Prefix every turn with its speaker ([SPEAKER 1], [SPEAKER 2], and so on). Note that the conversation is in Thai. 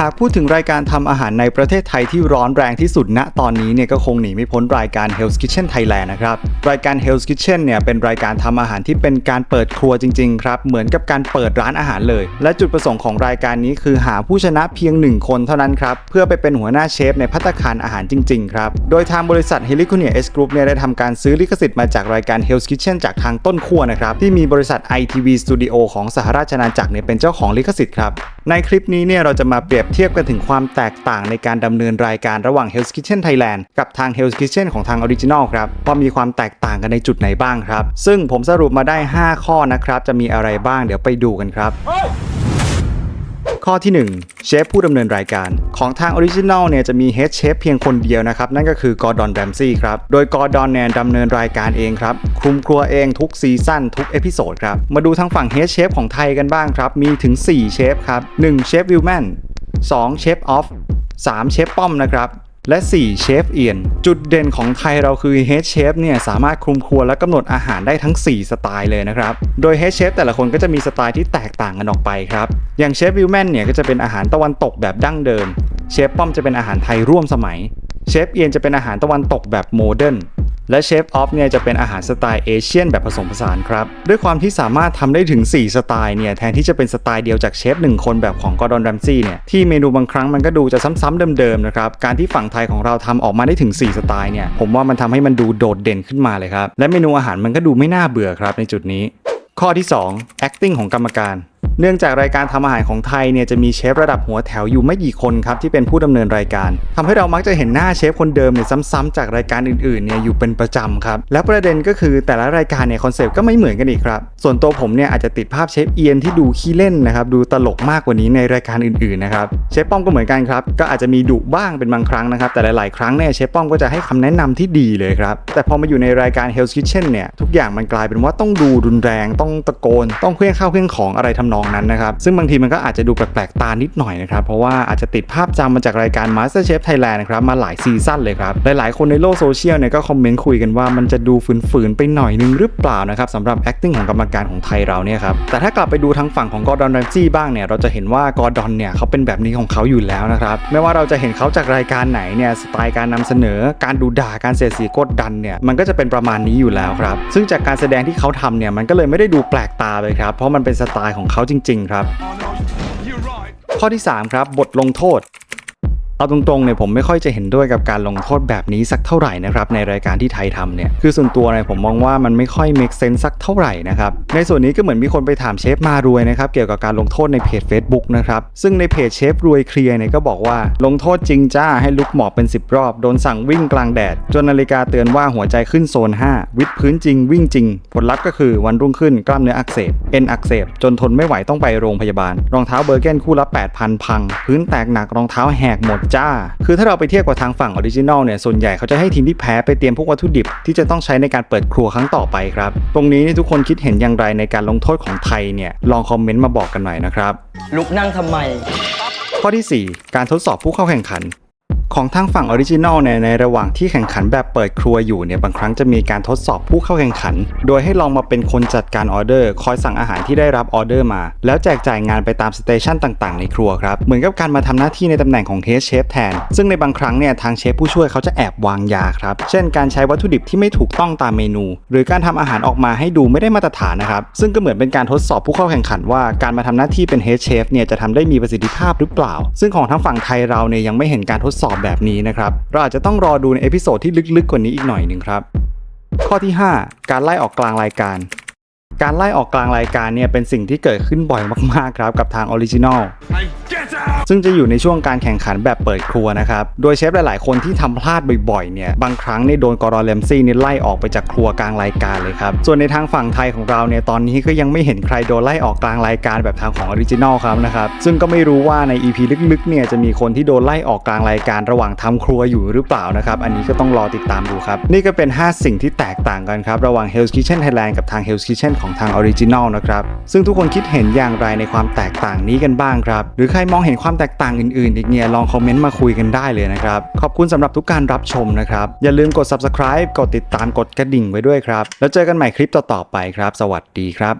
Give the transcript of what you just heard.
[SPEAKER 1] หากพูดถึงรายการทำอาหารในประเทศไทยที่ร้อนแรงที่สุดณตอนนี้เนี่ยก็คงหนีไม่พ้นรายการ Hell's Kitchen Thailand นะครับ รายการ Hell's Kitchen เนี่ยเป็นรายการทำอาหารที่เป็นการเปิดครัวจริงๆครับ เหมือนกับการเปิดร้านอาหารเลย และจุดประสงค์ของรายการนี้คือหาผู้ชนะเพียงหนึ่งคนเท่านั้นครับ เพื่อไปเป็นหัวหน้าเชฟในพัตตาคารอาหารจริงๆครับ โดยทางบริษัท h e l i c o n i a S Group เนี่ยได้ทำการซื้อลิขสิทธิ์มาจากรายการ Hell's Kitchen จากทางต้นขั้วนะครับที่มีบริษัท ITV Studio ของสหราชอาณาจักรเนี่ยเป็นเจ้าของลิขสิทธิ์ครับในคลิปนี้เนี่ยเราจะมาเปรียบเทียบกันถึงความแตกต่างในการดำเนินรายการระหว่าง Hell's Kitchen Thailand กับทาง Hell's Kitchen ของทาง Original ครับว่ามีความแตกต่างกันในจุดไหนบ้างครับ ซึ่งผมสรุปมาได้ 5 ข้อนะครับ จะมีอะไรบ้างเดี๋ยวไปดูกันครับข้อที่1เชฟผู้ดำเนินรายการ ของทางออริจินัลเนี่ยจะมีเฮดเชฟเพียงคนเดียวนะครับ นั่นก็คือกอร์ดอนแรมซี่ครับ โดยกอร์ดอนเนี่ยดำเนินรายการเองครับ คุมครัวเองทุกซีซั่นทุกเอพิโซดครับ มาดูทางฝั่งเฮดเชฟของไทยกันบ้างครับ มีถึง 4 เชฟครับ 1 เชฟวิลแมน 2เชฟออฟ3เชฟป้อมนะครับและ 4 เชฟเอียน จุดเด่นของไทยเราคือเฮดเชฟเนี่ยสามารถคุมครัวและกำหนดอาหารได้ทั้ง 4 สไตล์เลยนะครับ โดยเฮดเชฟแต่ละคนก็จะมีสไตล์ที่แตกต่างกันออกไปครับ อย่างเชฟวิลแมนเนี่ยก็จะเป็นอาหารตะวันตกแบบดั้งเดิม เชฟป้อมจะเป็นอาหารไทยร่วมสมัย เชฟเอียนจะเป็นอาหารตะวันตกแบบโมเดิร์น และเชฟออฟเนี่ยจะเป็นอาหารสไตล์เอเชียนแบบผสมผสานครับ ด้วยความที่สามารถทำได้ถึง 4 สไตล์เนี่ยแทนที่จะเป็นสไตล์เดียวจากเชฟหนึ่งคนแบบของกอร์ดอนแรมซี่เนี่ยที่เมนูบางครั้งมันก็ดูจะซ้ำๆเดิมๆนะครับ การที่ฝั่งไทยของเราทำออกมาได้ถึง 4 สไตล์เนี่ยผมว่ามันทำให้มันดูโดดเด่นขึ้นมาเลยครับ และเมนูอาหารมันก็ดูไม่น่าเบื่อครับในจุดนี้ ข้อที่ 2 acting ของกรรมการ เนื่องจากรายการทำอาหารของไทยเนี่ยจะมีเชฟระดับหัวแถวอยู่ไม่กี่คนครับที่เป็นผู้ดำเนินรายการทำให้เรามักจะเห็นหน้าเชฟคนเดิมเนี่ยซ้ำๆจากรายการอื่นๆเนี่ยอยู่เป็นประจำครับและประเด็นก็คือแต่ละรายการเนี่ยคอนเซปต์ก็ไม่เหมือนกันอีกครับส่วนตัวผมเนี่ยอาจจะติดภาพเชฟเอียนที่ดูขี้เล่นนะครับดูตลกมากกว่านี้ในรายการอื่นๆนะครับเชฟป้อมก็เหมือนกันครับก็อาจจะมีดุบ้างเป็นบางครั้งนะครับแต่หลายๆครั้งเนี่ยเชฟป้อมก็จะให้คำแนะนำที่ดีเลยครับแต่พอมาอยู่ในรายการ Hell's Kitchen เนี่ยทุกอย่างมันกลายเป็นว่าต้องดูรุนแรงต้องตะโกน ต้องเคลื่อนข้าวเคลื่อนของอะไรทำนองนั้นนะครับซึ่งบางทีมันก็อาจจะดูแปลกๆตานิดหน่อยนะครับเพราะว่าอาจจะติดภาพจำมาจากรายการ MasterChef Thailand นะครับมาหลายซีซั่นเลยครับหลายๆคนในโลกโซเชียลเนี่ยก็คอมเมนต์คุยกันว่ามันจะดูฝืนๆไปหน่อยนึงหรือเปล่านะครับสำหรับ acting ของกรรมการของไทยเราเนี่ยครับแต่ถ้ากลับไปดูทางฝั่งของกอร์ดอนแรมซี่บ้างเนี่ยเราจะเห็นว่ากอร์ดอนเนี่ยเขาเป็นแบบนี้ของเขาอยู่แล้วนะครับไม่ว่าเราจะเห็นเขาจากรายการไหนเนี่ยสไตล์การนำเสนอการดูด่าการเสียดสีกดดันเนี่ยมันก็จะเป็นประมาณนี้อยู่แล้วครับซึ่งจากการแสดงที่เขาทำเนี่ยมันก็เลยไม่ได้ดูแปลกตาเลยครับเพราะมันเป็นสไตล์ของเขาจจริง ๆ ครับ ข้อที่ 3 ครับ บทลงโทษ เอาตรงๆเนี่ยผมไม่ค่อยจะเห็นด้วยกับการลงโทษแบบนี้สักเท่าไหร่นะครับในรายการที่ไทยทำเนี่ยคือส่วนตัวเนี่ยผมมองว่ามันไม่ค่อย make sense สักเท่าไหร่นะครับในส่วนนี้ก็เหมือนมีคนไปถามเชฟมารวยนะครับเกี่ยวกับการลงโทษในเพจ Facebook นะครับซึ่งในเพจเชฟรวยเคลียร์เนี่ยก็บอกว่าลงโทษจริงจ้าให้ลุกหมอบเป็น 10 รอบ โดนสั่งวิ่งกลางแดด จนนาฬิกาเตือนว่าหัวใจขึ้นโซน 5 วิดพื้นจริงวิ่งจริง ผลลัพธ์ก็คือวันรุ่งขึ้นกล้ามเนื้ออักเสบเอ็นอักเสบจนทนไม่ไหวต้องไปโรงพยาบาล รองเท้าเบอร์เกนคู่ละ8,000พัง พื้นแตกหนักรองเท้าแหกหมดจ้า คือถ้าเราไปเทียบกับทางฝั่งออริจินอลเนี่ยส่วนใหญ่เขาจะให้ทีมที่แพ้ไปเตรียมพวกวัตถุดิบที่จะต้องใช้ในการเปิดครัวครั้งต่อไปครับ ตรงนี้นี่ทุกคนคิดเห็นอย่างไรในการลงโทษของไทยเนี่ยลองคอมเมนต์มาบอกกันหน่อยนะครับ
[SPEAKER 2] ลุกนั่งทำไม
[SPEAKER 1] ข้อที่ 4 การทดสอบผู้เข้าแข่งขัน ของทางฝั่งออริจินอลเนี่ยในระหว่างที่แข่งขันแบบเปิดครัวอยู่เนี่ยบางครั้งจะมีการทดสอบผู้เข้าแข่งขัน โดยให้ลองมาเป็นคนจัดการออเดอร์ คอยสั่งอาหารที่ได้รับออเดอร์มา แล้วแจกจ่ายงานไปตามสเตชันต่างๆในครัวครับ เหมือนกับการมาทำหน้าที่ในตำแหน่งของเฮดเชฟแทน ซึ่งในบางครั้งเนี่ยทางเชฟผู้ช่วยเขาจะแอบวางยาครับ เช่นการใช้วัตถุดิบที่ไม่ถูกต้องตามเมนู หรือการทำอาหารออกมาให้ดูไม่ได้มาตรฐานนะครับซึ่งก็เหมือนเป็นการทดสอบผู้เข้าแข่งขันว่าการมาทำหน้าที่เป็นเฮดเชฟเนี่ยจะทำได้มีประสิทธิภาพหรือเปล่า ซึ่งของทางฝั่งไทยเราเนี่ยยังไม่เห็นการทดสอบแบบนี้นะครับ เราอาจจะต้องรอดูในเอพิโซดที่ลึกๆกว่านี้อีกหน่อยหนึ่งครับ ข้อที่ 5 การไล่ออกกลางรายการ การไล่ออกกลางรายการเนี่ยเป็นสิ่งที่เกิดขึ้นบ่อยมากๆครับกับทางออริจินอล ซึ่งจะอยู่ในช่วงการแข่งขันแบบเปิดครัวนะครับ โดยเชฟหลายๆ คนที่ทำพลาดบ่อยๆ เนี่ย บางครั้งเนี่ยโดนกอร์ดอเลมซี่นี่ไล่ออกไปจากครัวกลางรายการเลยครับ ส่วนในทางฝั่งไทยของเราเนี่ยตอนนี้ก็ยังไม่เห็นใครโดนไล่ออกกลางรายการแบบทางของออริจินอลครับนะครับ ซึ่งก็ไม่รู้ว่าใน EP ลึกๆ เนี่ยจะมีคนที่โดนไล่ออกกลางรายการระหว่างทำครัวอยู่หรือเปล่านะครับ อันนี้ก็ต้องรอติดตามดูครับ นี่ก็เป็น 5 สิ่งที่แตกต่างกันครับระหว่าง Hell's Kitchen Thailand กับทาง Hell's Kitchen ของทางออริจินอลนะครับ ซึ่งทุกคนคิดเห็นอย่างไรในความแตกต่างนี้กันบ้างครับ หรือใครมองเห็นความแตกต่างอื่นๆ อีกเนี่ยลองคอมเมนต์มาคุยกันได้เลยนะครับ ขอบคุณสำหรับทุกการรับชมนะครับ อย่าลืมกด subscribe กดติดตามกดกระดิ่งไว้ด้วยครับ แล้วเจอกันใหม่คลิปต่อๆไปครับ สวัสดีครับ